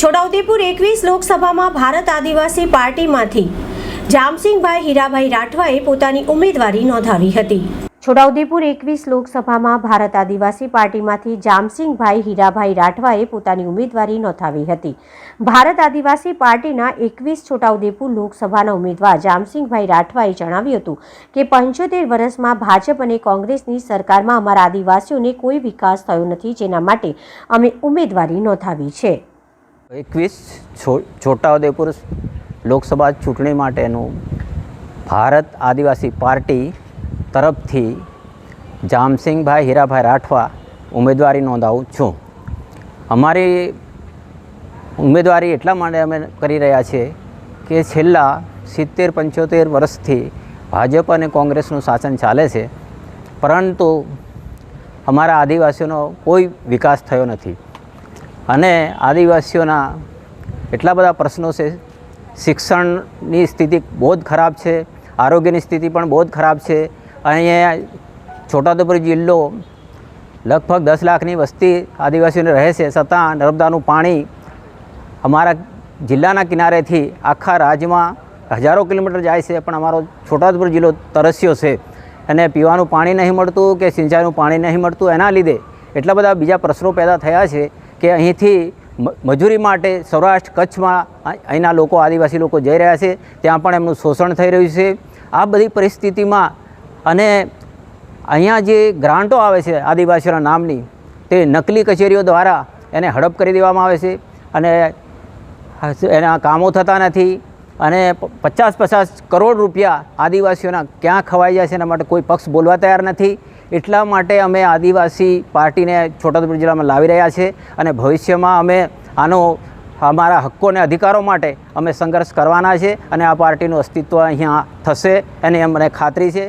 છોટાઉદેપુર એકવીસ લોકસભામાં ભારત આદિવાસી પાર્ટીમાંથી જામસિંગભાઈ હીરાભાઈ રાઠવાએ પોતાની ઉમેદવારી નોંધાવી હતી. છોટાઉદેપુર એકવીસ લોકસભામાં ભારત આદિવાસી પાર્ટીમાંથી જામસિંગભાઈ હીરાભાઈ રાઠવાએ પોતાની ઉમેદવારી નોંધાવી હતી. ભારત આદિવાસી પાર્ટીના એકવીસ છોટાઉદેપુર લોકસભાના ઉમેદવાર જામસિંગભાઈ રાઠવાએ જણાવ્યું હતું કે પંચોતેર વર્ષમાં ભાજપ અને કોંગ્રેસની સરકારમાં અમારા આદિવાસીઓને કોઈ વિકાસ થયો નથી, જેના માટે અમે ઉમેદવારી નોંધાવી છે. એકવીસ છોટાઉદેપુર લોકસભા ચૂંટણી માટેનું ભારત આદિવાસી પાર્ટી તરફથી જામસિંગભાઈ હીરાભાઈ રાઠવા ઉમેદવારી નોંધાવું છું. અમારી ઉમેદવારી એટલા માટે અમે કરી રહ્યા છીએ કે છેલ્લા સિત્તેર પંચોતેર વર્ષથી ભાજપ અને કોંગ્રેસનું શાસન ચાલે છે, પરંતુ અમારા આદિવાસીઓનો કોઈ વિકાસ થયો નથી. અને આદિવાસીઓના એટલા બધા પ્રશ્નો છે. શિક્ષણની સ્થિતિ બહુ જ ખરાબ છે. આરોગ્યની સ્થિતિ પણ બહુ જ ખરાબ છે. અહીંયા છોટાઉદેપુર જિલ્લો લગભગ દસ લાખની વસ્તી આદિવાસીઓને રહે છે. છતાં નર્મદાનું પાણી અમારા જિલ્લાના કિનારેથી આખા રાજ્યમાં હજારો કિલોમીટર જાય છે. પણ અમારો છોટાઉદેપુર જિલ્લો તરસ્યો છે. અને પીવાનું પાણી નહીં મળતું કે સિંચાઈનું પાણી નહીં મળતું એના લીધે એટલા બધા બીજા પ્રશ્નો પેદા થયા છે. કે અહીંથી મજૂરી માટે સૌરાષ્ટ્ર કચ્છમાં અહીંના લોકો, આદિવાસી લોકો જઈ રહ્યા છે, ત્યાં પણ એમનું શોષણ થઈ રહ્યું છે. આ બધી પરિસ્થિતિમાં અને અહીંયા જે ગ્રાન્ટો આવે છે આદિવાસીઓના નામની, તે નકલી કચેરીઓ દ્વારા એને હડપ કરી દેવામાં આવે છે અને એના કામો થતા નથી. અને પચાસ પચાસ કરોડ રૂપિયા આદિવાસીઓના ક્યાં ખવાઈ જાય છે એના માટે કોઈ પક્ષ બોલવા તૈયાર નથી. એટલા માટે અમે આદિવાસી પાર્ટીને છોટાઉદેપુર જિલ્લામાં લાવી રહ્યા છે અને ભવિષ્યમાં અમે આનો, અમારા હક્કો અને અધિકારો માટે અમે સંઘર્ષ કરવાના છે અને આ પાર્ટીનું અસ્તિત્વ અહીંયા થશે એની મને ખાતરી છે.